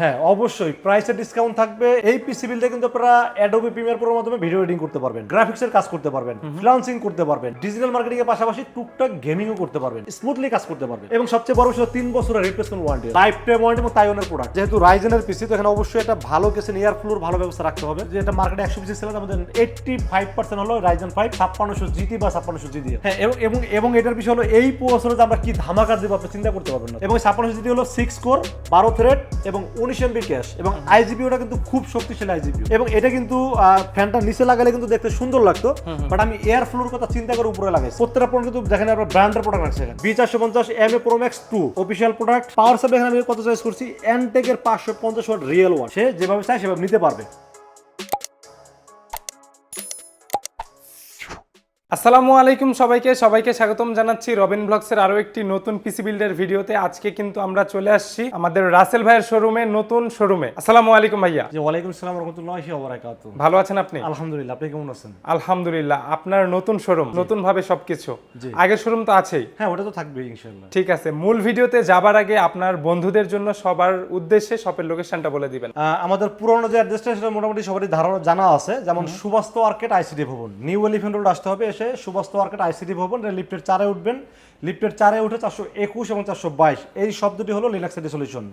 হ্যাঁ অবশ্যই। প্রাইসের ডিসকাউন্ট থাকবে। এই পিসি বিলটা কিন্তু আপনারা অ্যাডোবি প্রিমিয়ার প্রোর মাধ্যমে ভিডিও এডিটিং করতে পারবেন গ্রাফিক্সের কাজ করতে পারবেন ফ্রিল্যান্সিং করতে পারবেন ডিজিটাল মার্কেটিং এর পাশাপাশি টুকটাক গেমিংও করতে পারবেন স্মুথলি কাজ করতে পারবেন। এবং সবচেয়ে বড় বিষয় তিন বছরের replacement warranty life time warranty এবং তাইওয়ানের প্রোডাক্ট যেহেতু রাইজেনের পিসি তো এখানে অবশ্যই একটা ভালো কেসে এয়ার ফ্লোর ভালো ব্যবস্থা রাখতে হবে। যে এটা মার্কেটে একশো পিসি সেলের মধ্যে এইটটি ফাইভ পার্সেন্ট হলো রাইজেন ফাইভ ছাপ্পান্নশো জিটি বা ছাপ্পান্নশো জি দিয়ে। হ্যাঁ এবং এবং এবং এটার বিষয় হলো এই বছরে আমরা কি ধামাকা দেবো আপনি চিন্তা করতে পারবেন না। এবং ছাপ্পান্নশো জিটি হলো সিক্স কোর বারো থ্রেড এবং উনিশ এমবির ক্যাশ এবং আইজিপিওটা কিন্তু খুব শক্তিশালী আইজিপিও এবং এটা কিন্তু ফ্যানটা নিচে লাগালে কিন্তু দেখতে সুন্দর লাগতো। বাট আমি এয়ার ফ্লোর কথা চিন্তা করে উপরে লাগাই প্রত্যেকটা প্রোডাক্ট কিন্তু দেখেন আপনার ব্র্যান্ডের প্রোডাক্ট আছে বি চারশো পঞ্চাশ M A pro max two official product power সাপ এখানে আমি কত চয়েস করছি? এনটেকের পাঁচশো পঞ্চাশ ওয়াট রিয়েল ওয়াট সে যেভাবে চায় সেভাবে নিতে পারবে। আসসালামু আলাইকুম সবাইকে। সবাইকে স্বাগতম জানাচ্ছি রবিন ব্লগসের আরও একটি নতুন পিসি বিল্ডের ভিডিওতে। আজকে কিন্তু আমরা চলে আসছি আমাদের রাসেল ভাইয়ের শোরুমে নতুন শোরুমে। আসসালামু আলাইকুম ভাইয়া। যে ওয়ালাইকুম আসসালাম রহমতুল্লাহি ওবারাকাতু ভালো আছেন আপনি? আলহামদুলিল্লাহ আপনি কেমন আছেন? আলহামদুলিল্লাহ আপনার নতুন শোরুম নতুন ভাবে সবকিছু। জি। আগের শোরুম তো আছেই। হ্যাঁ ওটা তো থাকবে ইনশাল্লাহ ঠিক আছে মূল ভিডিওতে যাবার আগে আপনার বন্ধুদের জন্য সবার উদ্দেশ্যে শপের লোকেশনটা বলে দিবেন। আমাদের পুরনো যে অ্যাড্রেসটা সেটা মোটামুটি সবারই ধারণা জানা আছে যেমন Subastu market ICD Bhaban. New elephant road আসতে হবে এসে সুবাস্ত মার্কেট আইসিডি ভবন এটা লিফটের চারে উঠবেন। লিফটের চারে উঠে চারশো একুশ এবং চারশো বাইশ। এই শব্দটি হলো লিনাক্স সলিউশন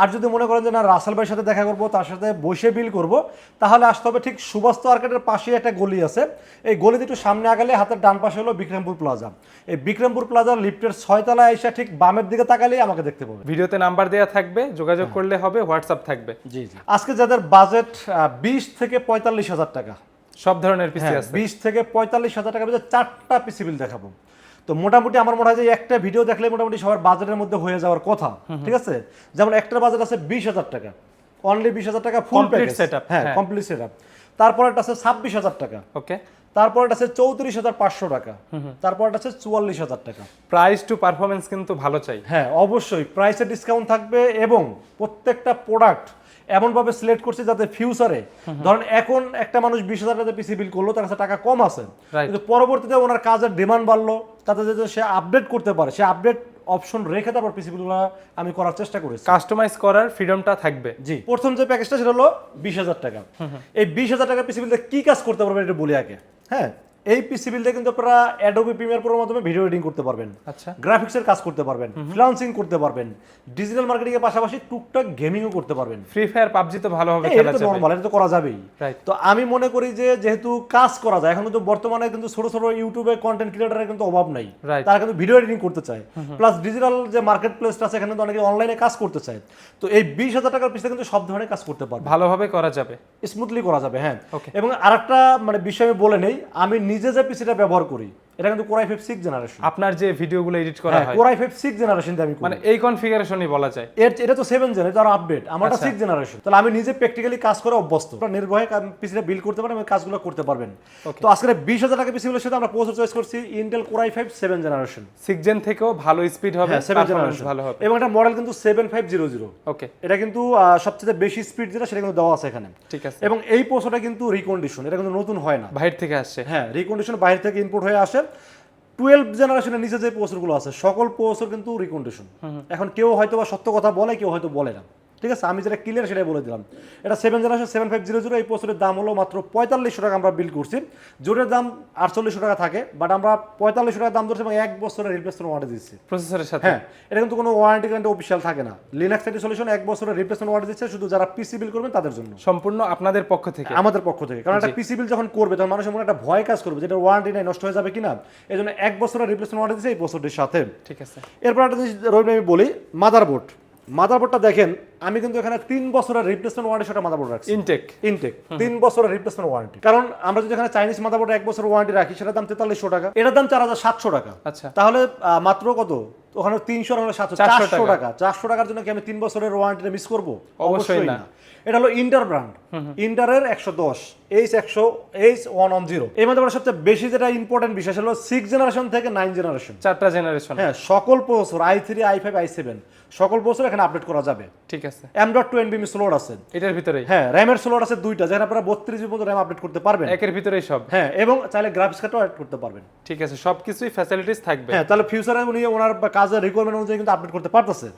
আর যদি মনে করেন যে না রাসেল ভাইয়ের সাথে দেখা করব তার সাথে বসে বিল করব তাহলে আসতে হবে ঠিক সুবাস্ত মার্কেটের পাশে একটা গলি আছে। এই গলিতে একটু সামনে আগালে হাতের ডান পাশে হলো বিক্রমপুর প্লাজা এই বিক্রমপুর প্লাজার লিফটের ছয়তলায় এসে ঠিক বামের দিকে তাকালেই আমাকে দেখতে পাবে ভিডিওতে নাম্বার দেওয়া থাকবে যোগাযোগ করলে হবে হোয়াটসঅ্যাপ থাকবে। জি জি। আজকে যাদের বাজেট বিশ থেকে পঁয়তাল্লিশ হাজার টাকা। সব ধরনের পিসি হ্যাঁ আছে। বিশ থেকে পঁয়তাল্লিশ হাজার টাকার মধ্যে চারটা পিসি বিল দেখাবো। তো মোটামুটি আমার মনে হয় যে একটা ভিডিও দেখলে মোটামুটি সবার বাজেটের মধ্যে হয়ে যাওয়ার কথা ঠিক আছে? যেমন একটার বাজেট আছে বিশ হাজার টাকা। অনলি বিশ হাজার টাকা ফুল Complete setup, হ্যাঁ। কমপ্লিট সেট আপ তারপর একটা আছে ছাব্বিশ হাজার টাকা। ওকে তারপর একটা আছে চৌত্রিশ হাজার পাঁচশো টাকা। তারপর একটা আছে চুয়াল্লিশ হাজার টাকা। প্রাইস টু পারফরমেন্স কিন্তু ভালো চাই। হ্যাঁ অবশ্যই। প্রাইসের ডিসকাউন্ট থাকবে এবং প্রত্যেকটা প্রোডাক্ট এমনভাবে সিলেক্ট করছে যাতে ফিউচারে ধরেন এখন একটা মানুষ বিশ হাজার টাকা পিসি বিল করল তার কাছে টাকা কম আছে। কিন্তু পরবর্তীতে ওনার কাজের ডিমান্ড বাড়লো তাতে যাতে সে আপডেট করতে পারে সে আপডেট অপশন রেখে তারপর পিসি বিলগুলো আমি করার চেষ্টা করেছি। কাস্টমাইজ করার ফ্রিডমটা থাকবে। জি। প্রথম যে প্যাকেজটা সেটা হলো বিশ হাজার টাকা। এই বিশ হাজার টাকা পিসি বিলটা কি কাজ করতে পারবে এটা বলি আগে। হ্যাঁ? এই পিসি বিলটা কিন্তু আপনারা অ্যাডোবি প্রিমিয়ার প্রোর মাধ্যমে ভিডিও এডিটিং করতে পারবেন। আচ্ছা। গ্রাফিক্সের কাজ করতে পারবেন। ফ্রিল্যান্সিং করতে পারবেন। ডিজিটাল মার্কেটিং এর পাশাপাশি টুকটাক গেমিংও করতে পারবেন। ফ্রি ফায়ার পাবজি তো ভালোভাবে খেলা এটা যাবে। নর্মাল এটা তো করা যাবেই। তো আমি মনে করি যে যেহেতু কাজ করা যায় এখন কিন্তু বর্তমানে কিন্তু ছোট ছোট ইউটিউবে কন্টেন্ট ক্রিয়েটারের কিন্তু অভাব নাই। তারা কিন্তু ভিডিও এডিটিং করতে চায়। প্লাস ডিজিটাল যে মার্কেট প্লেসটা আছে এখানে তো অনেকে অনলাইনে কাজ করতে চায়। তো এই বিশ হাজার টাকার পিছনে কিন্তু সব ধরনের কাজ করতে পারবে। ভালোভাবে করা যাবে। স্মুথলি করা যাবে হ্যাঁ. এবং আরেকটা মানে বিষয় আমি বলে নেই আমি নিজে যে পিসিটা ব্যবহার করি। এটা কিন্তু কোরাই ফাইভ সিক্স জেনারেশন আপনার যে ভিডিওগুলো এডিট করা হ্যাঁ হয়। কোরাই ফাইভ সিক্স জেনারেশন আমি মানে এই কনফিগারেশনই বলা যায়। এর এটা তো সেভেন জেন এটা আরও আপডেট আমারটা। সিক্স জেনারেশন তাহলে আমি নিজে প্র্যাকটিক্যালি কাজ করে অভ্যস্ত। আপনারা নির্ভয়ে পিসিটা বিল করতে পারেন এবং কাজগুলো করতে পারবেন। তো আজকে বিশ হাজার টাকা পিসিগুলোর সাথে আমরা প্রসেস চয়েস করছি Intel core i five seven generation six gen থেকেও ভালো স্পিড হবে হ্যাঁ সেভেন জেনারেশন ভালো হবে। এবং এটা মডেল কিন্তু seven five zero zero okay এটা কিন্তু সবচেয়ে বেশি স্পিড যেটা সেটা কিন্তু দেওয়া আছে এখানে। ঠিক আছে। এবং এই পোস্টটা কিন্তু রিকন্ডিশন এটা কিন্তু নতুন হয় না। বাইরে থেকে আসছে। হ্যাঁ রিকন্ডিশন বাইরে থেকে ইনপুট হয়ে আসে। টুয়েলভ জেনারেশনের নিচে যে প্রসরগুলো আছে সকল প্রসর কিন্তু রিকন্ডিশন এখন কেউ হয়তো বা সত্য কথা বলে কেউ হয়তো বলে না। ঠিক আছে? আমি যেটা ক্লিয়ার সেটাই বলে দিলাম। এটা seven generation seven five zero zero এই পোস্টের দাম হলো মাত্র পঁয়তাল্লিশশো টাকা আমরা বিল করছি। জোরের দাম আটচল্লিশশো টাকা থাকে বাট আমরা পঁয়তাল্লিশশো টাকা দাম ধরছি এবং এক বছরের রিপ্লেসমেন্ট ওয়ারেন্টি দিচ্ছি। প্রসেসরের সাথে? হ্যাঁ এটা কিন্তু কোনো ওয়ারেন্টি গ্যারান্টি অফিসিয়াল থাকে না। লিনাক্স আইটি সলিউশন এক বছরের রিপ্লেসমেন্ট ওয়ারেন্টি দিচ্ছে শুধু যারা পিসি বিল করবেন তাদের জন্য। সম্পূর্ণ আপনাদের পক্ষ থেকে? আমাদের পক্ষ থেকে। কারণ একটা পিসি বিল যখন করবে তখন মানুষের মনে একটা ভয় কাজ করবে যেটা ওয়ারেন্টি নাই নষ্ট হয়ে যাবে কিনা। এই জন্য এক বছরের রিপ্লেসমেন্ট ওয়ারেন্টি দিচ্ছে এই বছরটির সাথে। ঠিক আছে। এরপর একটা জিনিস রবি আমি বলি মাদারবোর্ড মাদারবোর্ডটা দেখেন আমি কিন্তু এখানে তিন বছরের রিপ্লেসমেন্ট ওয়ারেন্টি সেটা মাদারবোর্ড রাখছি। ইনটেক ইনটেক তিন বছরের রিপ্লেসমেন্ট ওয়ারেন্টি কারণ আমরা যদি এখানে চাইনিজ মাদারবোর্ড এক বছর ওয়ারেন্টি রাখি সেটার দাম তেতাল্লিশশো টাকা। এটার দাম চার হাজার সাতশো টাকা। আচ্ছা। তাহলে মাত্র কত? ওখানে তিনশো আর সাতশো। চারশো টাকা। চারশো টাকার জন্য কি আমি তিন বছরের ওয়ারেন্টিটা মিস করব? অবশ্যই না। এটা হলো ইন্টার ব্র্যান্ড ইন্টারের একশো দশ। এইচ একশো এইচ ওয়ান অন জিরো এর মধ্যে আমার সবচেয়ে বেশি যেটা ইম্পর্টেন্ট বিষয় হলো সিক্স জেনারেশন থেকে নাইন জেনারেশন চারটা জেনারেশন হ্যাঁ সকল processor I three I five I seven সকল প্রসেসর এখানে আপডেট করা যাবে। ঠিক আছে। এম ডট টু এনবিএম স্লোড আছে। এটার ভিতরেই। হ্যাঁ র্যামের স্লোড আছে দুইটা যেখানে আপনারা বত্রিশ জিবি পর্যন্ত র্যাম আপডেট করতে পারবেন। একের ভিতরেই সব। হ্যাঁ এবং চাইলে গ্রাফিক্স কার্ডও অ্যাড করতে পারবেন। ঠিক আছে সবকিছুই ফ্যাসিলিটিস থাকবে। হ্যাঁ তাহলে ফিউচারে উনি ওনার কাজের রিকোয়ারমেন্ট অনুযায়ী কিন্তু আপডেট করতে পারতেছে।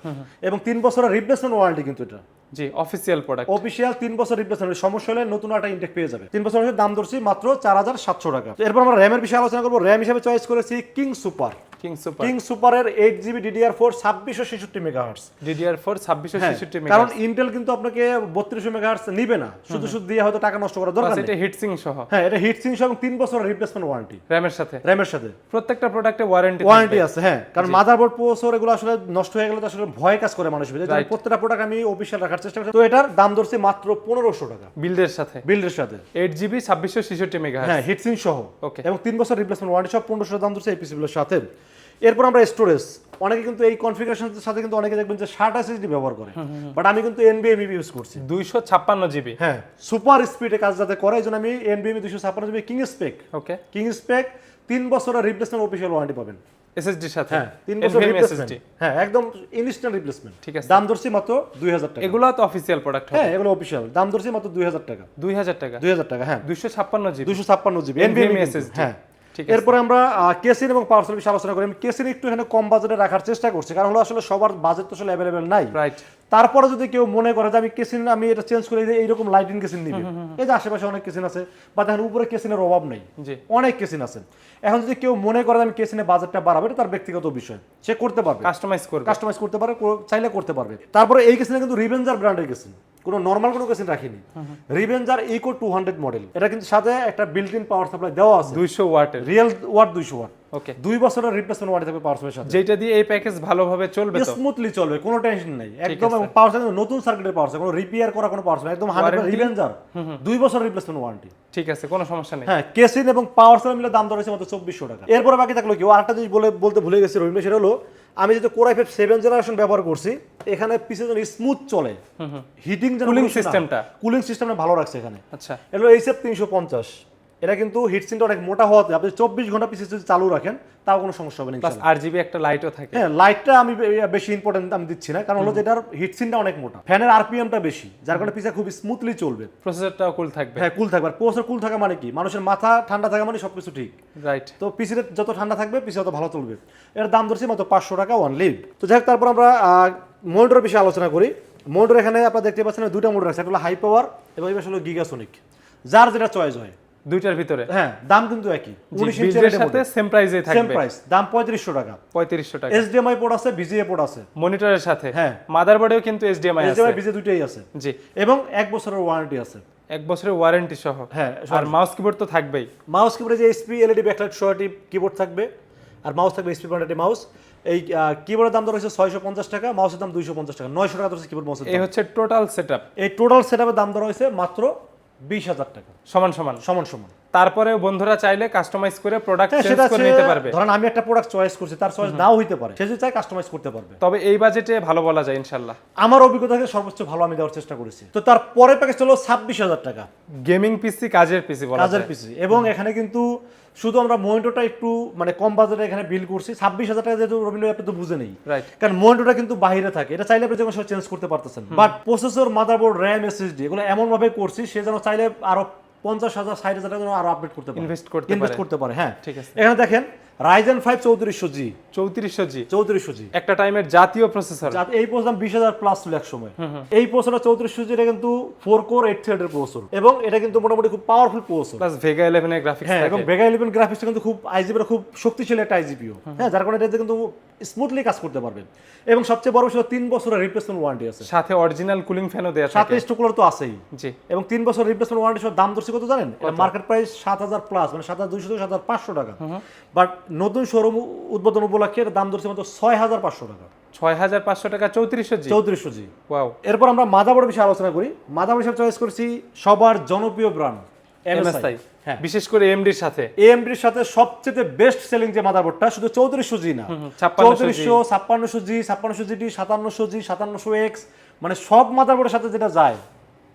এবং তিন বছরের রিপ্লেসমেন্ট ওয়ারেন্টি কিন্তু এটা। জি অফিসিয়াল প্রোডাক্ট অফিসিয়াল তিন বছর রিপ্লেসমেন্ট সমস্যা হলে নতুন একটা ইনটেক পেয়ে যাবে তিন বছর দাম ধরছি মাত্র চার হাজার সাতশো টাকা। এরপর আমরা র্যামের বিষয়ে আলোচনা করব। র্যাম হিসেবে চয়েস করেছি king super king super king সুপারের এইট জিবি ডিডিআর ফোর ছাব্বিশশো ছেষট্টি মেগা ডিডিআর ফোর ছাব্বিশশো ছেষট্টি হ্যাঁ, কারণ ইন্টেল কিন্তু আপনাকে বত্রিশশো মেগা হার্টস নিবে না। শুধু শুধু দিয়ে হয়তো টাকা নষ্ট করার দরকার এটা হিটসিং সহ। হ্যাঁ এটা হিট সিং এবং তিন বছরের রিপ্লেসমেন্ট ওয়ারেন্টি র্যামের সাথে। র্যামের সাথে। প্রত্যেকটা প্রোডাক্টে ওয়ারেন্টি ওয়ারেন্টি আছে হ্যাঁ কারণ মাদারবোর্ড প্রসেসর এগুলো আসলে নষ্ট হয়ে গেলে তো আসলে ভয় কাজ করে মানুষ বুঝে Right. প্রত্যেকটা প্রোডাক্ট আমি অফিসিয়াল রাখার চেষ্টা করছি। তো এটার দাম ধরছি মাত্র পনেরোশো টাকা। বিল্ডের সাথে। বিল্ডের সাথে। এইট জিবি ছাব্বিশশো ছেষট্টি মেগা হ্যাঁ হিটসিং সহ। Okay. এবং তিন বছর রিপ্লেসমেন্ট ওয়ারেন্টি সব পনেরোশো দাম ধরছে এই পিসিগুলোর সাথে। এরপর আমরা স্টোরেজ অনেকে কিন্তু এই কনফিগারেশনের সাথে কিন্তু অনেকে দেখবেন যে ষাট এসএসডি ব্যবহার করে। বাট আমি কিন্তু এনবিএম ইউজ করছি। দুইশো ছাপ্পান্ন জিবি হ্যাঁ সুপার স্পিডে কাজ যাতে করে এই জন্য আমি এনবিএম দুশো ছাপ্পান্ন GB King spec okay King spec তিন বছরের রিপ্লেসমেন্ট অফিসিয়াল ওয়ারেন্টি পাবেন। এসএসডির সাথে? হ্যাঁ তিন বছর রিপ্লেসমেন্ট হ্যাঁ একদম ইনস্ট্যান্ট রিপ্লেসমেন্ট ঠিক আছে। দাম ধরছি মাত্র দুই হাজার টাকা। এগুলো তো অফিসিয়াল প্রোডাক্ট হ্যাঁ এগুলো অফিসিয়াল দাম ধরছি মাত্র দুই হাজার টাকা। দুই হাজার টাকা? দুই হাজার টাকা হ্যাঁ। দুইশো ছাপ্পান্ন জিবি দুশো ছাপ্পান্ন জিবি এনভিএমই SSD হ্যাঁ। এরপরে আমরা কেসিন এবং পাওয়ার সার্ভিস আলোচনা করি। আমি কেসিন একটু এখানে কম বাজেটে রাখার চেষ্টা করছি কারণ হলো আসলে সবার বাজেট তো আসলে অ্যাভেলেবেল নাই। রাইট তারপরে যদি কেউ মনে করে যে আমি কেসিন আমি এটা চেঞ্জ করে দিই এইরকম লাইটিং কেসিন নিবে। এই যে আশেপাশে অনেক কেসিন আছে বা দেখেন উপরে কেসিনের অভাব নেই। অনেক কেসিন আছে। এখন যদি কেউ মনে করে আমি কেসিনের বাজেটটা বাড়াবে এটা তার ব্যক্তিগত বিষয়। সে করতে পারবে। কাস্টমাইজ করবে। কাস্টমাইজ করতে পারে চাইলে করতে পারবে। তারপরে এই কেসিনে কিন্তু রিভেঞ্জার ব্র্যান্ডের কেসিন। কোনো নর্মাল কোনো কেসিন রাখিনি। Revenger Eco two hundred model এটা কিন্তু সাথে একটা বিল্ট ইন পাওয়ার সাপ্লাই দেওয়া আছে। দুইশো ওয়াটের। রিয়েল ওয়াট দুইশো ওয়াট ওকে। দুই বছরের রিপ্লেসমেন্ট ওয়াট থাকবে পাওয়ার সাথে। যেটা দিয়ে এই প্যাকেজ ভালোভাবে চলবে স্মুথলি চলবে কোনো টেনশন নেই। একদম পাওয়ার সাপ্লাই নতুন সার্কিটের পাওয়ার কোনো রিপেয়ার করা কোনো পাওয়ার একদম হান্ড্রেড রিভেঞ্জার দুই বছর রিপ্লেসমেন্ট ওয়ারেন্টি ঠিক আছে কোনো সমস্যা নেই। হ্যাঁ কেসিন এবং পাওয়ার সাপ্লাই মিলে দাম ধরেছে মাত্র চব্বিশশো টাকা। এরপরে বাকি থাকল কি? আরেকটা জিনিস বলে বলতে ভুলে গেছি রহিম সেটা হলো আমি যেহেতু কোরাই ফাইভ সেভেন জেনারেশন ব্যবহার করছি এখানে পিছিয়ে যেন স্মুথ চলে। হিটিং যেন Cooling systemটা। কুলিং সিস্টেমটা ভালো রাখছে এখানে। আচ্ছা। এটা এইচএফ তিনশো পঞ্চাশ এটা কিন্তু হিটসিনটা অনেক মোটা হওয়াতে আপনি চব্বিশ ঘণ্টা পিছিয়ে যদি চালু রাখেন তাও কোনো সমস্যা হবে না প্লাস আর জিবি একটা লাইটও থাকে। হ্যাঁ লাইটটা আমি বেশি ইম্পর্টেন্ট আমি দিচ্ছি না কারণ হলো যে এটার হিটসিনটা অনেক মোটা। ফ্যানের আরপিএমটা বেশি যার কারণে পিছিয়ে খুব স্মুথলি চলবে। প্রসেসরটাও কুল থাকবে। হ্যাঁ কুল থাকবে। আর পোস্টার কুল থাকা মানে কি? মানুষের মাথা ঠান্ডা থাকা মানে সবকিছু ঠিক। রাইট তো পিসিতে যত ঠান্ডা থাকবে পিসি তত ভালো চলবে। এর দাম ধরছি মাত্র পাঁচশো টাকা ওয়ান লিভ তো যাই হোক তারপর আমরা মোটরের বিষয়ে আলোচনা করি। মোটর এখানে আপনারা দেখতে পাচ্ছেন দুইটা মোটর আছে একটা হলো হাই পাওয়ার এবং এই হলো গিগাসোনিক যার যেটা চয়েস হয়। দুইটার ভিতরে। হ্যাঁ দাম কিন্তু একই। উনিশ বিল্ডের সাথে সেম প্রাইসে সেম থাকবে। প্রাইস দাম পঁয়ত্রিশশো টাকা। পঁয়ত্রিশশো টাকা। এইচডিএমআই পোর্ট আছে ভিজিএ পোর্ট আছে। মনিটরের সাথে। হ্যাঁ। মাদারবোর্ডেও কিন্তু এইচডিএমআই আছে। এইচডিএমআই ভিজে দুইটাই আছে। জি। এবং এক বছরের ওয়ারেন্টি আছে। এক বছরের ওয়ারেন্টি সহ। হ্যাঁ আর মাউস কিবোর্ড তো থাকবেই। মাউস কিবোর্ডে যে এসপি এলইডি ব্যাকলাইট সোয়াটি কিবোর্ড থাকবে। আর মাউস থাকবে এসপি ব্র্যান্ডের মাউস এই কিবোর্ডের দাম ধরা হয়েছে ছয়শো পঞ্চাশ টাকা মাউসের দাম দুইশো পঞ্চাশ টাকা। নয়শো টাকা ধরেছে কিবোর্ড মাউসের এই হচ্ছে টোটাল সেটআপ এই টোটাল সেটআপের দাম ধরা হয়েছে মাত্র বিশ হাজার টাকা। সমান সমান। সমান সমান। তারপরে বন্ধুরা চাইলে কাস্টমাইজ করে প্রোডাক্ট হ্যাঁ চেঞ্জ করে নিতে পারবে। ধরেন আমি একটা প্রোডাক্ট চয়েস করছি তার চয়েস নাও হইতে পারে। সে যদি চাই কাস্টমাইজ করতে পারবে। তবে এই বাজেটে ভালো বলা যায় ইনশাল্লাহ আমার অভিজ্ঞতা থেকে সর্বোচ্চ ভালো আমি দেওয়ার চেষ্টা করেছি। তো তার পরের প্যাকেজ হলো ছাব্বিশ হাজার টাকা। গেমিং পিসি কাজের পিসি বলা কাজের পিসি এবং এখানে কিন্তু শুধু আমরা মোয়েন্টোটা একটু মানে কম বাজারে এখানে বিল করছি। ছাব্বিশ হাজার টাকা যেহেতু রবীন্দ্র আপনি তো বুঝে নেই। রাইট কারণ মোয়েন্টোটা কিন্তু বাইরে থাকে। এটা চাইলে আপনি যেমন কোনো চেঞ্জ করতে পারতেছেন। But processor motherboard RAM SSD এগুলো এমনভাবে করছি সে যেন চাইলে আরও পঞ্চাশ হাজার ষাট হাজার টাকা আরও আপডেট করতে পারে। ইনভেস্ট করতে ইনভেস্ট করতে পারে হ্যাঁ। ঠিক আছে। এখানে দেখেন রাইজেন ফাইভ চৌত্রিশশো জি চৌত্রিশশো জি চৌত্রিশশো জি একটা টাইমের জাতীয় প্রসেসর এই পোস্ট দাম বিশ হাজার প্লাস ছিল এক সময় এই পোস্টটা চৌত্রিশশো জি এটা কিন্তু ফোর কোর এইট থ্রেডের প্রসেসর এবং এটা কিন্তু মোটামুটি খুব পাওয়ারফুল প্রসেসর প্লাস ভেগা ইলেভেনের গ্রাফিক্স হ্যাঁ এবং ভেগা ইলেভেন গ্রাফিক্সটা কিন্তু খুব আইজিপির খুব শক্তিশালী একটা আইজিপিও হ্যাঁ যার কারণে এটাতে কিন্তু স্মুথলি কাজ করতে পারবে এবং সবচেয়ে বড় বিষয় তিন বছরের রিপ্লেসমেন্ট ওয়ারেন্টি আছে। সাথে অরিজিনাল কুলিং ফ্যানও দেয়া থাকে। সাথে স্টোকুলার তো আছেই। জি। এবং তিন বছর রিপ্লেসমেন্ট ওয়ারেন্টি সহ দাম দর্শি কত জানেন? মার্কেট প্রাইস সাত হাজার প্লাস মানে সাত হাজার দুইশো থেকে সাত হাজার পাঁচশো টাকা। বাট নতুন শোরুম উদ্বোধন উপলক্ষে দাম দর্শি মাত্র ছয় হাজার পাঁচশো টাকা। ছয় হাজার পাঁচশো টাকা চৌত্রিশশো জি। চৌত্রিশশো জি। ওয়াও। এরপর আমরা মাদাবোর্ড বিষয়ে আলোচনা করি। মাদাবোর্ড হিসাবে চয়েস করেছি সবার জনপ্রিয় ব্র্যান্ড এমএসআই এমএসআই হ্যাঁ। বিশেষ করে এমডির সাথে। এএমডির সাথে সবচেয়ে বেস্ট সেলিং যে মাদারবোর্ডটা শুধু চৌত্রিশশো জি না। চৌত্রিশশো ছাপ্পান্নশো জি ছাপ্পান্নশো জিটি সাতান্নশো জি সাতান্নশো এক্স মানে সব মাদারবোর্ডের সাথে যেটা যায়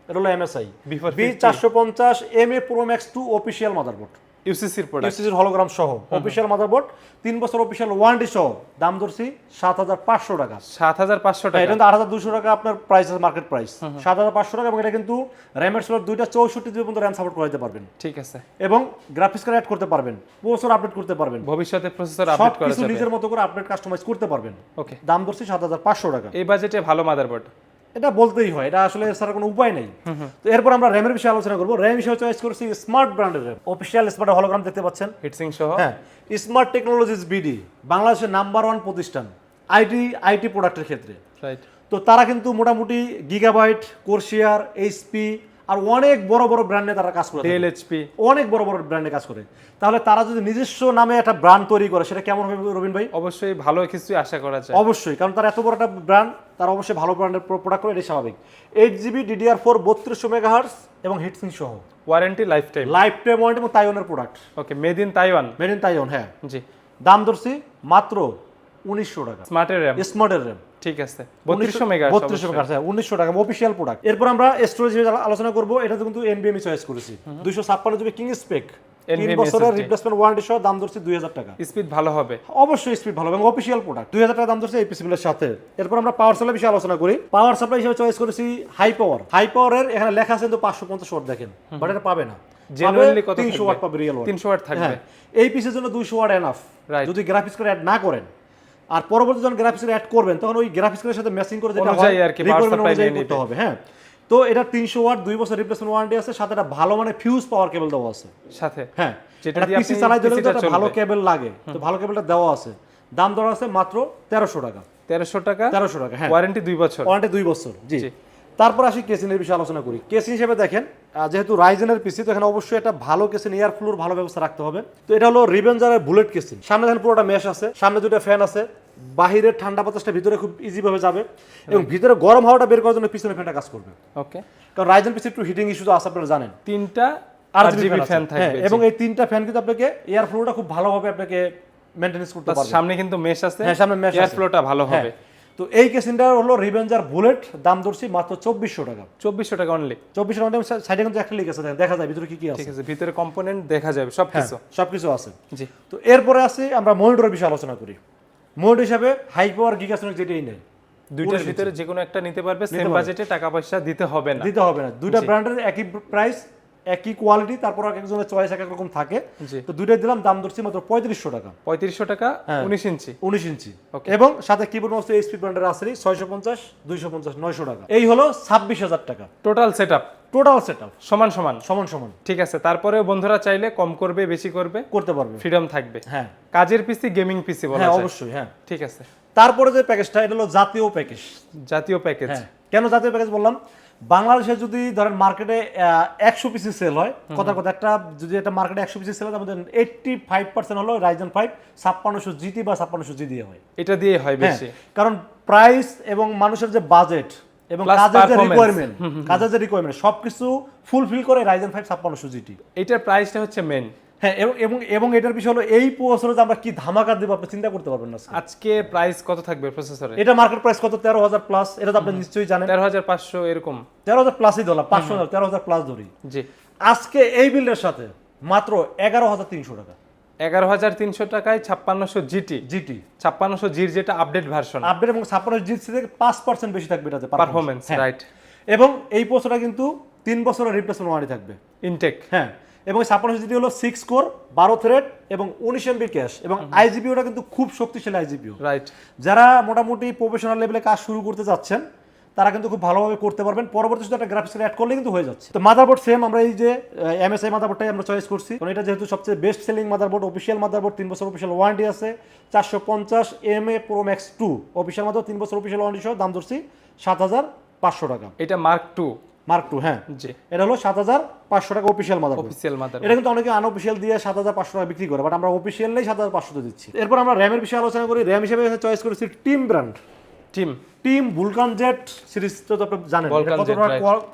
এটা হলো এমএসআই বি চারশো পঞ্চাশ M A pro max two official motherboard ইউসিসির product ইউসিসির হলোগ্রাম সহ। অফিসিয়াল মাদারবোর্ড তিন বছর অফিসিয়াল ওয়ারেন্টি সহ। দাম ধরছি সাত হাজার পাঁচশো টাকা। সাত হাজার পাঁচশো হ্যাঁ, টাকা। এটা আট হাজার দুশো টাকা আপনার প্রাইস আছে মার্কেট প্রাইস সাত হাজার পাঁচশো টাকা এবং এটা কিন্তু র্যামের স্লট দুইটা চৌষট্টি জিবি পর্যন্ত র্যাম সাপোর্ট করাতে পারবেন। ঠিক আছে। এবং গ্রাফিক্স কার্ড অ্যাড করতে পারবেন প্রসেসর আপডেট করতে পারবেন। ভবিষ্যতে প্রসেসর আপডেট করা যাবে। নিজের মতো করে আপডেট কাস্টমাইজ করতে পারবেন। ওকে দাম ধরছি সাত হাজার পাঁচশো টাকা। এই বাজেটে ভালো মাদারবোর্ড এটা বলতেই হয় এটা আসলে স্যার কোনো উপায় নেই। তো এরপর আমরা র্যামের বিষয়ে আলোচনা করব। র্যাম হিসেবে চয়েস করছি স্মার্ট ব্র্যান্ডের র্যাম। অফিসিয়াল স্মার্ট হলোগ্রাম দেখতে পাচ্ছেন। হিটসিং সহ? হ্যাঁ স্মার্ট টেকনোলজিস বিডি বাংলাদেশের নাম্বার ওয়ান প্রতিষ্ঠান আইটি আইটি প্রোডাক্টের ক্ষেত্রে। রাইট তো তারা কিন্তু মোটামুটি গিগাবাইট কোর্সিয়ার এইচপি আর অনেক বড় বড় ব্র্যান্ডে তারা কাজ করে এইচপি অনেক বড় বড় ব্র্যান্ডে কাজ করে। তাহলে তারা যদি নিজস্ব নামে একটা ব্র্যান্ড তৈরি করে সেটা কেমন হবে রবিন ভাই? অবশ্যই ভালো কিছু আশা করা যায়। অবশ্যই কারণ তারা এত বড় একটা ব্র্যান্ড তারা অবশ্যই ভালো ব্র্যান্ডের প্রোডাক্ট করে এটাই স্বাভাবিক। এইট জিবি ডিডিআর ফোর বত্রিশশো মেগাহার্স এবং হিটসিং সহ। Warranty life time life time warranty এবং তাইওয়ানের product okay made in Taiwan made in Taiwan হ্যাঁ। জি। দাম ধরছি মাত্র উনিশশো টাকা। স্মার্টের র্যাম স্মার্টের র্যাম ঠিক আছে। বত্রিশশো মেগা বত্রিশশো মেগা হ্যাঁ উনিশশো টাকা অফিসিয়াল প্রোডাক্ট এরপর আমরা স্টোরেজ আলোচনা করব এটা কিন্তু এনবিএমই চয়েস করেছি। ছাপ্পান্ন জিবি কিং স্পেক তিন বছরের রিপ্লেসমেন্ট ওয়ারেন্টি সহ দাম ধরছি দুই হাজার টাকা। স্পিড ভালো হবে। অবশ্যই স্পিড ভালো এবং অফিসিয়াল প্রোডাক্ট দুই হাজার টাকা দাম ধরছে এই পিসিবিলের সাথে। এরপর আমরা পাওয়ার সাপ্লাই বিষয়ে আলোচনা করি। পাওয়ার সাপ্লাই হিসেবে চয়েস করেছি হাই পাওয়ার হাই পাওয়ারের এখানে লেখা আছে কিন্তু পাঁচশো পঞ্চাশ ওয়াট দেখেন বাট এটা পাবে না। কত? ওয়াট পাবে রিয়েল ওয়াট তিনশো ওয়াট থাকবে। হ্যাঁ এই পিসের জন্য দুইশো ওয়াট এনাফ Right. যদি গ্রাফিক্স অ্যাড না করেন আর পরবর্তী যখন গ্রাফিক্স অ্যাড করবেন তখন ওই গ্রাফিক্স এর সাথে ম্যাচিং করে যেটা হয় supply অনুযায়ী করতে হবে হ্যাঁ। তো এটা তিনশো ওয়াট দুই বছর রিপ্লেসমেন্ট ওয়ারেন্টি আছে সাথে একটা ভালো মানে ফিউজ পাওয়ার কেবল দেওয়া আছে। সাথে? হ্যাঁ যেটা এটা দিয়ে পিসি আপনি চালাই দিলে তো ভালো। কেবল লাগে। তো ভালো কেবলটা দেওয়া আছে। দাম ধরা আছে মাত্র তেরোশো টাকা। তেরোশো টাকা? তেরোশো টাকা হ্যাঁ। ওয়ারেন্টি দুই বছর? ওয়ারেন্টি দুই বছর জি। তারপর আসি কেসিনের বিষয়ে আলোচনা করি। কেসিন হিসেবে দেখেন যেহেতু রাইজেনের পিসি তো এখানে অবশ্যই একটা ভালো কেসিন এয়ার ফ্লোর ভালো ব্যবস্থা রাখতে হবে। তো এটা হলো রিভেঞ্জারের বুলেট কেসিন সামনে দেখেন পুরোটা মেশ আছে সামনে দুটো ফ্যান আছে। বাহিরের ঠান্ডা বাতাসটা ভিতরে খুব ইজি ভাবে যাবে এবং ভিতরে গরম হাওয়াটা বের করার জন্য পিছনে ফ্যানটা কাজ করবে। ওকে কারণ রাইজেন পিসি একটু হিটিং ইস্যু তো আছে আপনারা জানেন। তিনটা আর আর ফ্যান থাকবে হ্যাঁ, এবং এই তিনটা ফ্যান কিন্তু আপনাকে এয়ার ফ্লোটা খুব ভালোভাবে আপনাকে মেনটেনেন্স করতে পারবে। সামনে কিন্তু মেশ আছে। হ্যাঁ, সামনে mesh এয়ার। ফ্লোটা ভালো হ্যাঁ। হবে। তো এই কেসিনটা হলো রিভেঞ্জার বুলেট দাম ধরছি মাত্র চব্বিশশো টাকা। চব্বিশশো টাকা অনলি চব্বিশশো টাকা সাইডে কিন্তু একটা লিখ আছে দেখা যায় ভিতরে কি কি আছে। ঠিক আছে ভিতরে কম্পোনেন্ট দেখা যাবে সব হ্যাঁ কিছু সবকিছু আছে। জি। তো এরপরে আছে আমরা মনিটরের বিষয়ে আলোচনা করি। মনিটর হিসাবে হাই পাওয়ার গিগাসনিক যেটাই নেই। দুইটার ভিতরে যে কোনো একটা নিতে পারবে সেম বাজেটে টাকা পয়সা দিতে হবে না। দিতে হবে না। দুইটা ব্র্যান্ডের একই প্রাইস একই কোয়ালিটি তারপর এক একজনের চয়েস এক এক রকম থাকে। তো দুইটাই দিলাম দাম ধরছি মাত্র পঁয়ত্রিশশো টাকা। পঁয়ত্রিশশো টাকা হ্যাঁ। উনিশ ইঞ্চি। উনিশ ইঞ্চি। এবং সাথে কিবোর্ড মাউস এইচপি ব্র্যান্ডের আছে ছয়শো পঞ্চাশ দুইশো পঞ্চাশ নয়শো টাকা। এই হলো ছাব্বিশ হাজার টাকা। Total set up total set up সমান সমান। সমান সমান। ঠিক আছে তারপরেও বন্ধুরা চাইলে কম করবে বেশি করবে। করতে পারবে। ফ্রিডম থাকবে। হ্যাঁ। কাজের পিসি গেমিং পিসি বলা হ্যাঁ অবশ্যই হ্যাঁ। ঠিক আছে। তারপরে যে প্যাকেজটা এটা হলো জাতীয় প্যাকেজ জাতীয় প্যাকেজ কেন জাতীয় প্যাকেজ বললাম? বাংলাদেশে যদি ধরেন মার্কেটে একশো পিসি সেল হয় কথা কথা একটা যদি একটা মার্কেটে একশো পিসি সেল হয় মধ্যে এইটটি ফাইভ পার্সেন্ট হলো রাইজেন ফাইভ ছাপ্পান্নশো জিটি বা ছাপ্পান্নশো জি দিয়ে হয়। এটা দিয়ে হয় হ্যাঁ, বেশি। কারণ প্রাইস এবং মানুষের যে বাজেট এবং কাজের যে রিকোয়ারমেন্ট কাজের যে রিকোয়ারমেন্ট সবকিছু ফুলফিল করে রাইজেন ফাইভ ছাপ্পান্নশো জিটি এটার প্রাইসটা হচ্ছে মেন হ্যাঁ এবং এবং এটার বিষয় হলো এই যে আমরা কি ধামাকা দেবো আপনি চিন্তা করতে পারবেন না আজকে। প্রাইস কত থাকবে প্রসেসরে এটা মার্কেট প্রাইস কত? তেরো হাজার প্লাস এটা তো আপনি নিশ্চয়ই জানেন। তেরো হাজার পাঁচশো এরকম। তেরো হাজার প্লাসই ধরলাম পাঁচশো হাজার তেরো হাজার প্লাস ধরি। জি। আজকে এই বিলের সাথে মাত্র এগারো হাজার তিনশো টাকা। এগারো হাজার তিনশো টাকায় ছাপ্পান্নশো জিটি জিটি ছাপ্পান্নশো জির যেটা আপডেট ভার্সন আপডেট এবং ছাপ্পান্ন জিটি থেকে পাঁচ পার্সেন্ট বেশি থাকবে এটাতে পারফরমেন্স হ্যাঁ। রাইট এবং এই বছরটা কিন্তু তিন বছরের রিপ্লেসমেন্ট ওয়ারেন্টি থাকবে। ইনটেক হ্যাঁ। এবং ছাপ্পান্ন জিটি হলো সিক্স কোর বারো থ্রেড এবং উনিশ এমবি ক্যাশ এবং আইজিপি ওটা কিন্তু খুব শক্তিশালী আইজিপিও রাইট যারা মোটামুটি প্রফেশনাল লেভেলে কাজ শুরু করতে যাচ্ছেন তারা কিন্তু খুব ভালোভাবে করতে পারবেন। পরবর্তী শুধু একটা গ্রাফিক্স অ্যাড করলে কিন্তু হয়ে যাচ্ছে। তো মাদারবোর্ড সেম আমরা এই যে এমএসআই মাদারবোর্ডটাই আমরা চয়েস করছি। কারণ এটা যেহেতু সবচেয়ে best selling motherboard official motherboard তিন বছর অফিসিয়াল ওয়ারেন্টি আছে। চারশো পঞ্চাশ M A pro max two official mother তিন বছর অফিসিয়াল ওয়ারেন্টি সহ দাম ধরছি সাত হাজার পাঁচশো টাকা। এটা মার্ক টু মার্ক টু হ্যাঁ। জি। এটা হলো সাত হাজার পাঁচশো টাকা অফিসিয়াল মাদার অফিসিয়াল মাদার এটা কিন্তু অনেকে আনঅফিসিয়াল দিয়ে সাত হাজার পাঁচশো টাকা বিক্রি করে বাট আমরা অফিসিয়ালেই সাত হাজার পাঁচশো দিচ্ছি। এরপর আমরা র্যামের বিষয়ে আলোচনা করি। র্যাম হিসেবে চয়েস করেছি team brand team team Vulcan Z series তো আপনি জানেন। কতটা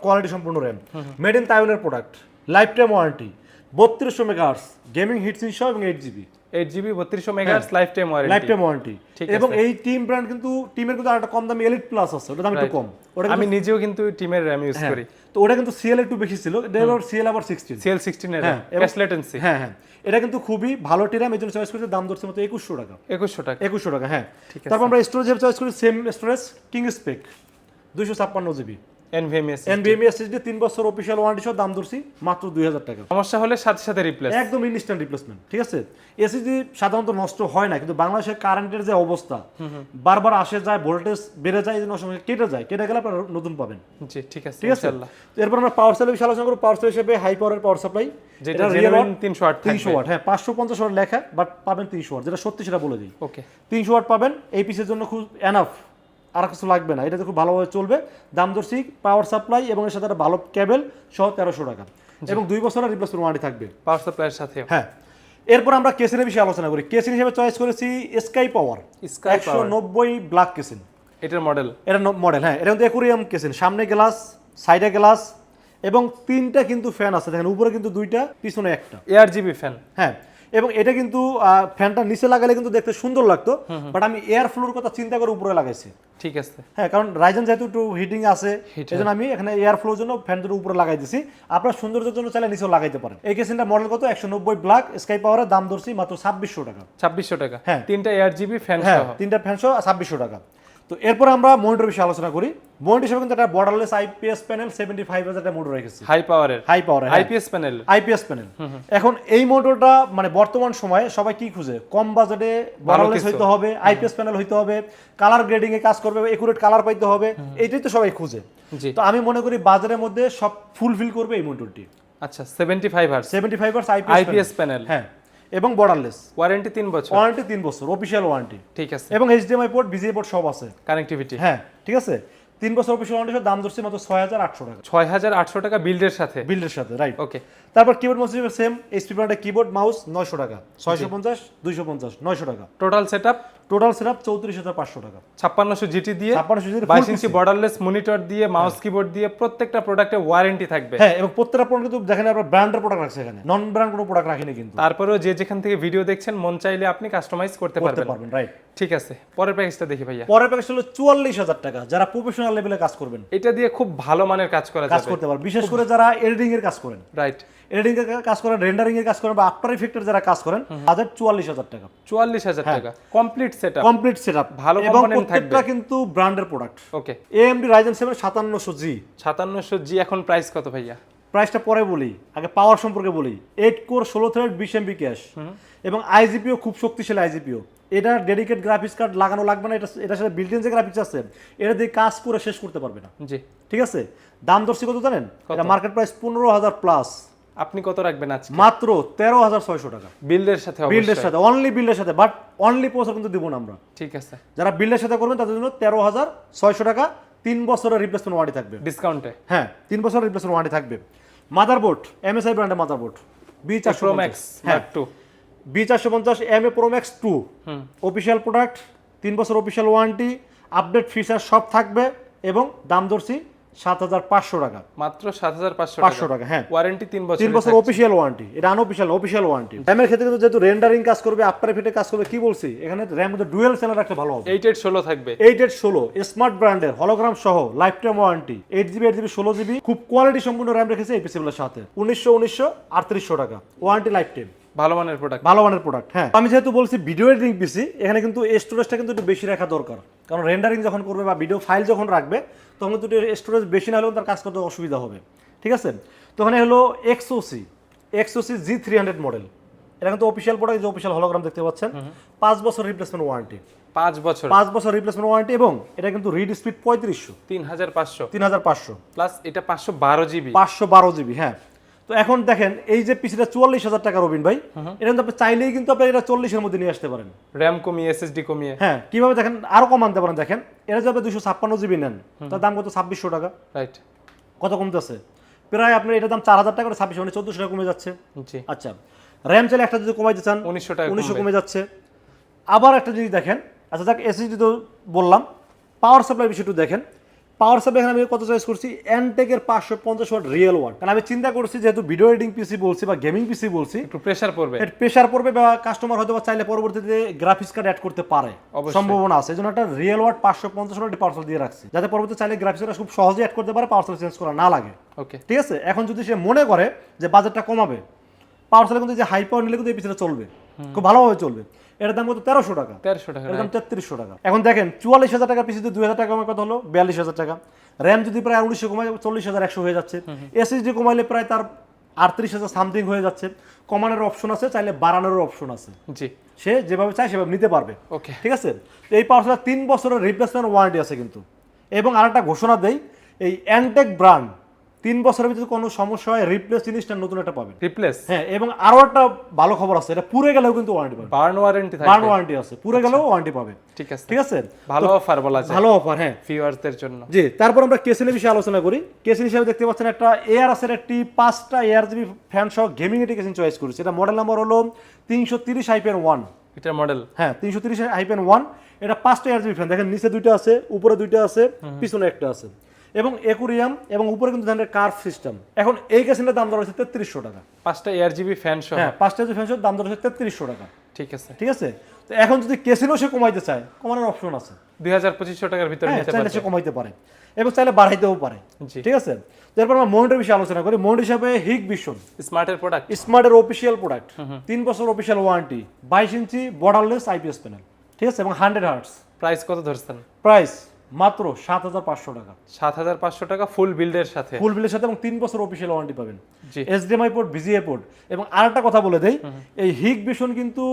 কোয়ালিটি সম্পূর্ণ র্যাম মেড ইন তাইওয়ানের প্রোডাক্ট লাইফ টাইম ওয়ারেন্টি বত্রিশশো মেগাহার্স গেমিং হিটসিন সহ এবং এইট জিবি এইট জিবি বত্রিশশো megahertz life time life time warranty এবং এই টিম ব্র্যান্ড কিন্তু টিমের কিন্তু আরেকটা কম দামি এলিট প্লাস আছে ওটা দাম একটু কম। ওটা আমি নিজেও কিন্তু টিমের র্যাম ইউজ করি। তো ওটা কিন্তু সিএল একটু বেশি ছিল এটা সিএল আবার সিক্সটিন সিএল সিক্সটিন এর ক্যাশ লেটেন্সি হ্যাঁ হ্যাঁ। এটা কিন্তু খুবই ভালো টিরাম এই জন্য চয়েস করেছে দাম ধরছে মতো একুশশো টাকা। একুশশো টাকা। একুশশো টাকা হ্যাঁ। তারপর আমরা স্টোরেজ চয়েস করি সেম স্টোরেজ কিং স্পেক দুইশো ছাপ্পান্ন জিবি এনভিএমএস এনবিএমই এসএসডি তিন বছর অফিসিয়াল ওয়ারেন্টি সহ দাম ধরছি মাত্র দুই হাজার টাকা। সমস্যা হলে সাথে সাথে রিপ্লেস একদম ইনস্ট্যান্ট রিপ্লেসমেন্ট ঠিক আছে? এসএসডি সাধারণত নষ্ট হয় না কিন্তু বাংলাদেশের কারেন্টের যে অবস্থা বারবার আসে যায় ভোল্টেজ বেড়ে যায় এই সময় কেটে যায় কেটে গেলে আপনারা নতুন পাবেন। জি ঠিক আছে ঠিক আছে? তো এরপর আমরা পাওয়ার সাপ্লাই বিষয়ে আলোচনা করব। পাওয়ার সাপ্লাই হিসেবে হাই পাওয়ারের পাওয়ার সাপ্লাই যেটা জেনুইন তিনশো ওয়াট হ্যাঁ ওয়াট লেখা বাট পাবেন তিনশো ওয়াট যেটা সত্যি সেটা বলে দিই। ওকে তিনশো ওয়াট পাবেন এই পিসের জন্য খুব এনাফ আর কিছু লাগবে না। এটাতে খুব ভালোভাবে চলবে। দাম দর্শি পাওয়ার সাপ্লাই এবং এর সাথে একটা ভালো কেবল সহ তেরোশো টাকা। এবং দুই বছরের রিপ্লেসমেন্ট ওয়ারেন্টি থাকবে। পাওয়ার সাপ্লাইয়ের সাথে হ্যাঁ। এরপর আমরা কেসিনের বিষয়ে আলোচনা করি। কেসিন হিসেবে চয়েস করেছি স্কাই পাওয়ার একশো নব্বই ব্ল্যাক কেসিন। এটার মডেল এটা মডেল হ্যাঁ। এটা কিন্তু একুরিয়াম কেসিন। সামনে গ্লাস সাইডে গ্লাস এবং তিনটা কিন্তু ফ্যান আছে। দেখেন উপরে কিন্তু দুইটা পিছনে একটা। এয়ার জিবি ফ্যান হ্যাঁ। এবং এটা কিন্তু ফ্যানটা নিচে লাগালে কিন্তু দেখতে সুন্দর লাগতো বাট আমি এয়ার ফ্লোর কথা চিন্তা করে উপরে লাগাইছি। ঠিক আছে। হ্যাঁ কারণ রাইজেন যেহেতু একটু হিটিং আছে Heater. এই জন্য আমি এখানে এয়ার ফ্লোর জন্য ফ্যান দুটো উপরে লাগাই দিছি। আপনার সৌন্দর্যের জন্য চাইলে নিচেও লাগাইতে পারেন। এই কেসিনটা মডেল কত? একশো নব্বই ব্ল্যাক স্কাই পাওয়ারের দাম ধরছি মাত্র ছাব্বিশশো টাকা। ছাব্বিশশো টাকা। হ্যাঁ। তিনটা এয়ার জিবি ফ্যান হ্যাঁ তিনটা ফ্যান সহ ছাব্বিশশো টাকা। তো এরপর আমরা মনিটর বিষয়ে আলোচনা করি। মনিটর হিসেবে কিন্তু একটা borderless IPS panel seventy five হাজার মনিটর রেখেছি হাই পাওয়ারের high power IPS panel IPS panel এখন এই মোটরটা মানে বর্তমান সময়ে সবাই কি খুঁজে? কম বাজেটে বর্ডারলেস হইতে হবে আইপিএস প্যানেল হইতে হবে কালার গ্রেডিং এ কাজ করবে একুরেট কালার পাইতে হবে এইটাই তো সবাই খুঁজে। জি। তো আমি মনে করি বাজারের মধ্যে সব ফুলফিল করবে এই মোটরটি আচ্ছা seventy five hertz seventy five IPS IPS panel হ্যাঁ। এবং বর্ডারলেস ওয়ারেন্টি তিন বছর। ওয়ারেন্টি তিন বছর অফিসিয়াল ওয়ারেন্টি ঠিক আছে। এবং এইচডিএমআই পোর্ট বিজিএ পোর্ট সব আছে। কানেক্টিভিটি হ্যাঁ ঠিক আছে? তিন বছর অফিসিয়াল ওয়ারেন্টি দাম ধরছে মাত্র ছয় হাজার আটশো টাকা। ছয় হাজার আটশো টাকা বিল্ডের সাথে। বিল্ডের সাথে রাইট ওকে তারপর কিবোর্ড মাউস হিসেবে সেম এইচপি ব্র্যান্ডের কিবোর্ড মাউস নয়শো টাকা। ছয়শো পঞ্চাশ দুইশো পঞ্চাশ নয়শো টাকা। Total set up total setup চৌত্রিশ হাজার পাঁচশো টাকা। ছাপ্পান্নশো জিটি দিয়ে ছাপ্পান্ন সুযোগ বাইশ ইঞ্চি বর্ডারলেস মনিটর দিয়ে মাউস কিবোর্ড দিয়ে প্রত্যেকটা প্রোডাক্টে ওয়ারেন্টি থাকবে। হ্যাঁ এবং প্রত্যেকটা প্রোডাক্ট কিন্তু দেখেন আপনার ব্র্যান্ডের প্রোডাক্ট রাখছে এখানে। নন ব্র্যান্ড কোনো প্রোডাক্ট রাখিনি কিন্তু। তারপরেও যে যেখান থেকে ভিডিও দেখছেন মন চাইলে আপনি কাস্টমাইজ করতে পারবেন। রাইট ঠিক আছে। পরের প্যাকেজটা দেখি ভাইয়া। পরের প্যাকেজ হলো চুয়াল্লিশ হাজার টাকা। যারা প্রফেশনাল লেভেলে কাজ করবেন। এটা দিয়ে খুব ভালো মানের কাজ করা কাজ করতে পারবেন। বিশেষ করে যারা এডিটিং এর কাজ করেন। রাইট এডিটিং এর কাজ করেন রেন্ডারিং এর কাজ করেন বা আফটার ইফেক্টের যারা কাজ করেন তাদের চুয়াল্লিশ হাজার টাকা। চুয়াল্লিশ হাজার টাকা। কমপ্লিট সেট কমপ্লিট সেটআপ ভালো এবং প্রত্যেকটা কিন্তু ব্র্যান্ডের product okay AMD Ryzen seven সাতান্নশো G সাতান্নশো জি এখন প্রাইস কত ভাইয়া? প্রাইসটা পরে বলি আগে পাওয়ার সম্পর্কে বলি। এইট কোর ষোলো থ্রেড বিশ এমবি ক্যাশ এবং আইজিপিও খুব শক্তিশালী আইজিপিও এটা ডেডিকেট গ্রাফিক্স কার্ড লাগানো লাগবে না এটা এটার সাথে বিল্ট ইন যে গ্রাফিক্স আছে এটা দিয়ে কাজ করে শেষ করতে পারবে না। জি। ঠিক আছে? দাম দর্শি কত জানেন? এটা মার্কেট প্রাইস পনেরো হাজার প্লাস আপনি কত রাখবেন আজকে? মাত্র তেরো হাজার ছয়শো টাকা। বিল্ডের সাথে বিল্ডের সাথে অনলি বিল্ডের সাথে বাট অনলি পয়সা কিন্তু দিব না আমরা। ঠিক আছে। যারা বিল্ডের সাথে করবেন তাদের জন্য তেরো হাজার ছয়শো টাকা তিন বছরের রিপ্লেসমেন্ট ওয়ারেন্টি থাকবে। ডিসকাউন্টে হ্যাঁ তিন বছরের রিপ্লেসমেন্ট ওয়ারেন্টি থাকবে। মাদারবোর্ড এমএসআই ব্র্যান্ডের মাদারবোর্ড বি চারশো প্রো ম্যাক্স হ্যাঁ টু বি চারশো পঞ্চাশ M A pro max two official product তিন বছর অফিসিয়াল ওয়ারেন্টি আপডেট ফিচার সব থাকবে এবং দাম দর্শি সাত হাজার পাঁচশো টাকা। মাত্র সাত হাজার পাঁচশো টাকা। হ্যাঁ। ওয়ারেন্টি তিন বছর তিন বছর অফিসিয়াল ওয়ারেন্টি এটা আনঅফিসিয়াল অফিসিয়াল ওয়ারেন্টি র্যামের ক্ষেত্রে কিন্তু যেহেতু রেন্ডারিং কাজ করবে আফটার এফেক্টে কাজ করবে কি বলছি? এখানে র্যাম মধ্যে ডুয়েল চ্যানেল রাখলে ভালো হবে। এইট এইট ষোলো থাকবে। এইট এইট ষোলো স্মার্ট ব্র্যান্ডের হলোগ্রাম সহ lifetime warranty eight GB eight GB ষোলো জিবি খুব কোয়ালিটি সম্পূর্ণ র্যাম রেখেছে এই পিসিগুলোর সাথে। উনিশশো উনিশশো আটত্রিশশো টাকা। ওয়ারেন্টি লাইফ টাইম ভালো মানের প্রোডাক্ট ভালো মানের প্রোডাক্ট হ্যাঁ। আমি যেহেতু বলছি ভিডিও এডিটিং পিসি এখানে কিন্তু স্টোরেজটা কিন্তু একটু বেশি রাখা দরকার। কারণ রেন্ডারিং যখন করবে বা ভিডিও ফাইল যখন রাখবে তখন কিন্তু স্টোরেজ বেশি না হলেও তার কাজ করতে অসুবিধা হবে। ঠিক আছে? তো এখানে হলো XOC XOC G three hundred model এটা কিন্তু অফিসিয়াল প্রোডাক্ট যে অফিসিয়াল হলোগ্রাম দেখতে পাচ্ছেন। পাঁচ বছর রিপ্লেসমেন্ট ওয়ারেন্টি পাঁচ বছর। পাঁচ বছর রিপ্লেসমেন্ট ওয়ারেন্টি এবং এটা কিন্তু রিড স্পিড পঁয়ত্রিশশো। তিন হাজার পাঁচশো। তিন হাজার পাঁচশো। প্লাস এটা পাঁচশো বারো জিবি পাঁচশো বারো জিবি হ্যাঁ। তো এখন দেখেন এই যে পিসিটা চুয়াল্লিশ হাজার টাকা রবিন ভাই এটা কিন্তু আপনি চাইলেই কিন্তু আপনি এটা চল্লিশের মধ্যে নিয়ে আসতে পারেন। র্যাম কমিয়ে এসএসডি কমিয়ে। হ্যাঁ কীভাবে দেখেন আরও কম আনতে পারেন দেখেন। এটা যাবে দুশো ছাপ্পান্ন জিবি নেন তার দাম কত? ছাব্বিশশো টাকা। রাইট কত কমতেছে? প্রায় আপনার এটার দাম চার হাজার টাকা করে ছাব্বিশশো মানে চোদ্দশো টাকা কমে যাচ্ছে। আচ্ছা র্যাম চাইলে একটা যদি কমাইতে চান উনিশশো টাকা উনিশশো কমে যাচ্ছে। আবার একটা জিনিস দেখেন আচ্ছা যাক এসএসডি তো বললাম। পাওয়ার সাপ্লাই বিষয়টা দেখেন। পাওয়ার সাপ্লাই এখানে আমি কত চয়েস করছি? এনটেকের পাঁচশো পঞ্চাশ ওয়াট রিয়েল ওয়াট কারণ আমি চিন্তা করছি যেহেতু ভিডিও এডিটিং পিসি বলছি বা গেমিং পিসি বলছি একটু প্রেশার পড়বে। এর প্রেশার পড়বে বা কাস্টমার হয়তো বা চাইলে পরবর্তীতে গ্রাফিক্স কার্ড অ্যাড করতে পারে। সম্ভাবনা আছে। এই জন্য একটা রিয়েল ওয়াট পাঁচশো পঞ্চাশ ওয়াট পাওয়ার দিয়ে রাখছি। যাতে পরবর্তীতে চাইলে গ্রাফিক্স কার্ড খুব সহজে অ্যাড করতে পারে পাওয়ার চেঞ্জ করা না লাগে। ওকে ঠিক আছে? এখন যদি সে মনে করে যে বাজেটটা কমাবে পাওয়ার সেলে কিন্তু যে হাই পাওয়ার নিলে কিন্তু এই পিসিটা চলবে। খুব ভালোভাবে চলবে। এটার দাম কত? তেরোশো টাকা। তেরোশো টাকা এর দাম তেত্রিশশো টাকা। এখন দেখেন চুয়াল্লিশ হাজার টাকা পিসিতে দুই হাজার টাকা কত হলো বিয়াল্লিশ হাজার টাকা। র্যাম যদি প্রায় উনিশশো কমায় চল্লিশ হাজার একশো হয়ে যাচ্ছে। এসএসডি কমাইলে প্রায় তার আটত্রিশ হাজার সামথিং হয়ে যাচ্ছে। কমানোর অপশন আছে চাইলে বাড়ানোর অপশন আছে। জি। সে যেভাবে চায় সেভাবে নিতে পারবে। ওকে। ঠিক আছে? এই পাওয়ার তিন বছরের রিপ্লেসমেন্ট ওয়ারেন্টি আছে কিন্তু। এবং আরেকটা ঘোষণা দেই এই অ্যান্টেক ব্র্যান্ড তিন বছরের ভিতরে কোনো সমস্যা হয় রিপ্লেস জিনিসটা নতুন একটা পাবেন। রিপ্লেস হ্যাঁ এবং আরও একটা ভালো খবর আছে এটা পুরে গেলেও কিন্তু ওয়ারেন্টি পাবে বার্ন ওয়ারেন্টি থাকে বার্ন ওয়ারেন্টি আছে পুরে গেলেও ওয়ারেন্টি পাবে ঠিক আছে। ঠিক আছে? ভালো অফার বলা যায়। ভালো অফার হ্যাঁ। ভিউয়ারদের জন্য। জি তারপর আমরা কেসিনের বিষয়ে আলোচনা করি। কেসিন হিসাবে দেখতে পাচ্ছেন একটা এয়ার আসের একটি পাঁচটা এয়ার জিবি ফ্যান সহ গেমিং এটি কেসিন চয়েস করেছে। এটা মডেল নাম্বার হলো তিনশো তিরিশ আইপেন ওয়ান এটার মডেল হ্যাঁ তিনশো তিরিশ আইপেন ওয়ান এটা পাঁচটা এয়ার জিবি ফ্যান দেখেন নিচে দুইটা আছে উপরে দুইটা আছে পিছনে একটা আছে। এবং একুরিয়াম এবং উপরে কিন্তু ধরেন কার্ভ সিস্টেম এখন এই কেসিনের দাম ধরা হচ্ছে তেত্রিশশো টাকা। পাঁচটা এয়ার জিবি ফ্যান সহ। হ্যাঁ পাঁচটা জিবি ফ্যান সহ দাম ধরা হচ্ছে তেত্রিশশো টাকা। ঠিক আছে। ঠিক আছে? তো এখন যদি কেসিনও সে কমাইতে চায় কমানোর অপশন আছে। দুই হাজার পঁচিশশো টাকার ভিতরে হ্যাঁ চাইলে সে কমাইতে পারে। এবং চাইলে বাড়াইতেও পারে। ঠিক আছে? তারপর আমরা মনিটর বিষয়ে আলোচনা করি। মনিটর হিসাবে হিগ ভিশন স্মার্টের প্রোডাক্ট স্মার্টের অফিসিয়াল প্রোডাক্ট তিন বছর অফিসিয়াল ওয়ারেন্টি বাইশ ইঞ্চি বর্ডারলেস আইপিএস প্যানেল ঠিক আছে? এবং হান্ড্রেড হার্টস প্রাইস কত ধরছেন? প্রাইস মাত্র সাত হাজার পাঁচশো টাকা। সাত হাজার পাঁচশো টাকা ফুল বিল্ডের সাথে। ফুল বিল্ডের সাথে এবং তিন বছর অফিসিয়াল ওয়ারেন্টি পাবেন। জি। এইচডিএমআই পোর্ট বিজিএ পোর্ট এবং আরেকটা কথা বলে দেই এই হিগ ভিশন কিন্তু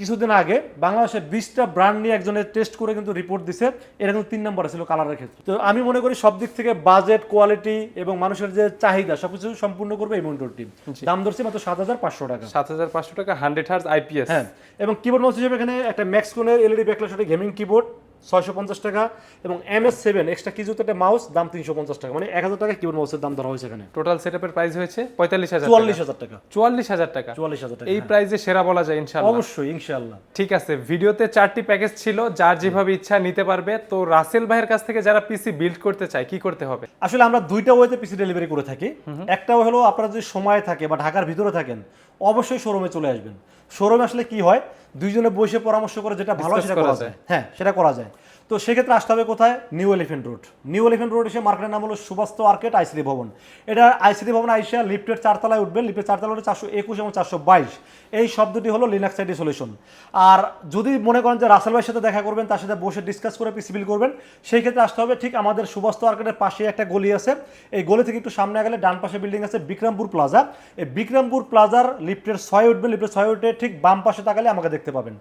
কিছুদিন আগে বাংলাদেশে বিশটা ব্র্যান্ড নিয়ে একজনের টেস্ট করে কিন্তু রিপোর্ট দিছে। এটা কিন্তু তিন নম্বরে ছিল কালারের ক্ষেত্রে। তো আমি মনে করি সব দিক থেকে বাজেট কোয়ালিটি এবং মানুষের যে চাহিদা সবকিছু সম্পূর্ণ করবে এই মনিটরটি দাম ধরছে মাত্র সাত হাজার পাঁচশো টাকা। সাত হাজার পাঁচশো টাকা হান্ড্রেড হার্স আইপিএস হ্যাঁ এবং কিবোর্ড মাউস হিসেবে এখানে একটা ম্যাক্স ম্যাক্সকোনের এলইডি ব্যাকলার সাথে গেমিং কিবোর্ড ছয়শো পঞ্চাশ টাকা এবং এম এস সেভেন এক্সট্রা কিজুতে একটা মাউস দাম তিনশো পঞ্চাশ টাকা। মানে এক হাজার টাকা কিবোর্ড মাউসের দাম ধরা হয়েছে এখানে। টোটাল সেটআপের প্রাইস হয়েছে পঁয়তাল্লিশ হাজার চুয়াল্লিশ হাজার টাকা। চুয়াল্লিশ হাজার টাকা। চুয়াল্লিশ হাজার টাকা এই প্রাইসে সেরা বলা যায় ইনশাআল্লাহ। অবশ্যই ইনশাআল্লাহ। ঠিক আছে ভিডিওতে চারটি প্যাকেজ ছিল যার যেভাবে ইচ্ছা নিতে পারবে। তো রাসেল ভাইয়ের কাছ থেকে যারা পিসি বিল্ড করতে চায় কি করতে হবে? আসলে আমরা দুইটা ওয়েতে পিসি ডেলিভারি করে থাকি। একটা হলো আপনারা যদি সময় থাকে বা ঢাকার ভিতরে থাকেন অবশ্যই শোরুমে চলে আসবেন। শোরুমে আসলে কি হয়? দুইজনে বসে পরামর্শ করে যেটা ভালো সেটা করা করা যায়। হ্যাঁ সেটা করা যায়। তো সেক্ষেত্রে আসতে হবে কোথায়? New elephant road new elephant road এসে মার্কেটের নাম হলো সুবাস্ত আর্কেট আইসিডি ভবন। এটা আইসিডি ভবন আইসা লিফটের চারতলায় উঠবে। লিফটের চারতলা হলো চারশো একুশ এবং চারশো বাইশ। এই শব্দটি হলো লিনাক্স আইডি সলিউশন আর যদি মনে করেন যে রাসেল ভাইয়ের সাথে দেখা করবেন, তার সাথে বসে ডিসকাস করে পিসি বিল করবেন, সেই ক্ষেত্রে আসতে হবে ঠিক আমাদের সুবাস্ত আর্কেটের পাশে একটা গলি আছে। এই গলি থেকে একটু সামনে গেলে ডান পাশে বিল্ডিং আছে বিক্রমপুর প্লাজা এই বিক্রমপুর প্লাজার লিফটের ছয় উঠবেন লিফটের ছয় উঠে ঠিক বাম পাশে তাকালে আমাকে দেখতে পাবেন।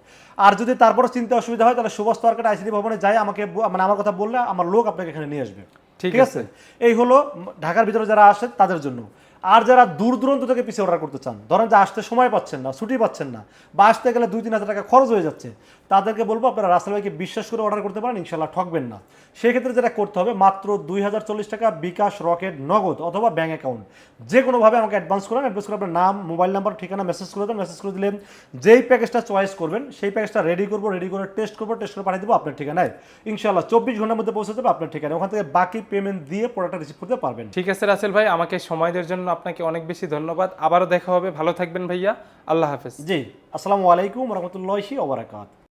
আর যদি তারপরে চিন্তা অসুবিধা হয়, তাহলে সুবাস্ত আর্কেট আইসিডি ভবনে যাই। আমাকে মানে আমার কথা বললে আমার লোক আপনাকে এখানে নিয়ে আসবে। ঠিক আছে? এই হলো ঢাকার ভিতরে যারা আসে তাদের জন্য। আর যারা দূর দূরান্ত থেকে পিছিয়ে অর্ডার করতে চান, ধরেন যে আসতে সময় পাচ্ছেন না, ছুটি পাচ্ছেন না, বা আসতে গেলে দুই, তিন হাজার টাকা খরচ হয়ে যাচ্ছে, তাদেরকে বলব আপনারা রাসেল ভাইকে বিশ্বাস করে অর্ডার করতে পারেন ইনশাল্লাহ ঠকবেন না। সেক্ষেত্রে যেটা করতে হবে, মাত্র দুই হাজার চল্লিশ টাকা বিকাশ রকেট নগদ অথবা ব্যাঙ্ক অ্যাকাউন্ট যে কোনোভাবে আমাকে অ্যাডভান্স করেন অ্যাডভান্স করে আপনার নাম মোবাইল নাম্বার ঠিকানা মেসেজ করে দেন মেসেজ করে দিলেন, যেই প্যাকেজটা চয়েস করবেন, সেই প্যাকেজটা রেডি করব রেডি করে টেস্ট করব টেস্ট করে পাঠিয়ে দেবো আপনার ঠিকানায়। ইনশাল্লাহ চব্বিশ ঘণ্টার মধ্যে পৌঁছে যাবে আপনার ঠিকানায়। ওখান থেকে বাকি পেমেন্ট দিয়ে প্রোডাক্টটা রিসিভ করতে পারবেন। ঠিক আছে রাসেল ভাই, আমাকে সময় দেওয়ার জন্য আপনাকে অনেক বেশি ধন্যবাদ। আবারও দেখা হবে। ভালো থাকবেন ভাইয়া। আল্লাহ হাফেজ। জি। আসসালামু আলাইকুম রহমতুল্লাহি ওবরাকাত